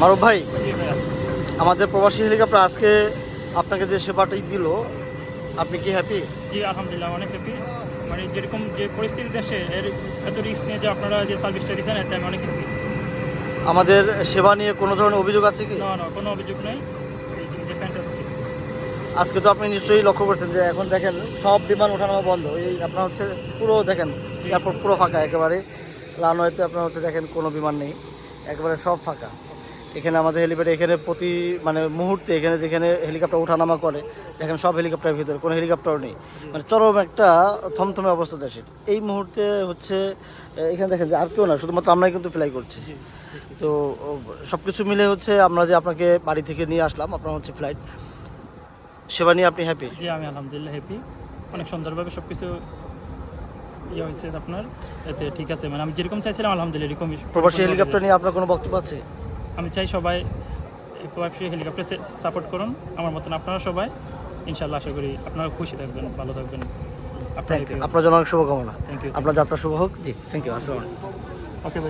মারুফ ভাই আমাদের প্রবাসী হেলিকপ্টার আজকে আপনাকে যে সেবাটাই দিল আপনি কি হ্যাপি জি আলহামদুলিল্লাহ অনেক হ্যাপি মানে যেরকম যে পরিস্থিতি দেশে এর এত রিস্ক নিয়ে যে আপনারা যে সার্ভিসটা দিচ্ছেন এতে আমি অনেক হ্যাপি আমাদের সেবা নিয়ে কোনো ধরনের অভিযোগ আছে কি? না না কোনো অভিযোগ নেই। আজকে তো আপনি নিশ্চয়ই লক্ষ্য করছেন যে এখন দেখেন সব বিমান ওঠানো বন্ধ। এই আপনার হচ্ছে পুরো দেখেন এয়ারপোর্ট পুরো ফাঁকা একেবারে। রানওয়েতে আপনার হচ্ছে দেখেন কোনো বিমান নেই। একেবারে সব ফাঁকা। এখানে আমাদের হেলিপ্যাড এখানে প্রতি মানে মুহূর্তে এখানে যেখানে হেলিকপ্টার ওঠানামা করে দেখেন সব হেলিকপ্টারের ভিতরে কোনো হেলিকপ্টারও নেই। মানে চরম একটা থমথমে অবস্থা দেশের এই মুহূর্তে হচ্ছে এখানে দেখেন যে আর কেউ না শুধুমাত্র আমরাই কিন্তু ফ্লাই করছি। তো সব কিছু মিলে হচ্ছে আমরা যে আপনাকে বাড়ি থেকে নিয়ে আসলাম আপনার হচ্ছে ফ্লাইট সেবা নিয়ে আপনি হ্যাপি জি আমি আলহামদুলিল্লাহ হ্যাপি অনেক সুন্দরভাবে সব কিছু ইয়ে হয়েছে আপনার। এতে ঠিক আছে মানে আমি যেরকম চাইছিলাম আলহামদুলিল্লাহ এরকমই। প্রবাসী হেলিকপ্টার নিয়ে আপনার কোনো বক্তব্য আছে? আমি চাই সবাই প্রবাসী হেলিকপ্টার সাপোর্ট করুন। আমার মতন আপনারা সবাই। ইনশাল্লাহ আশা করি আপনারা খুশি থাকবেন ভালো থাকবেন। আপনার আপনার জন্য অনেক শুভকামনা। থ্যাংক ইউ আপনার যাত্রা শুভ হোক। জি থ্যাংক ইউ আসসালাম ওকে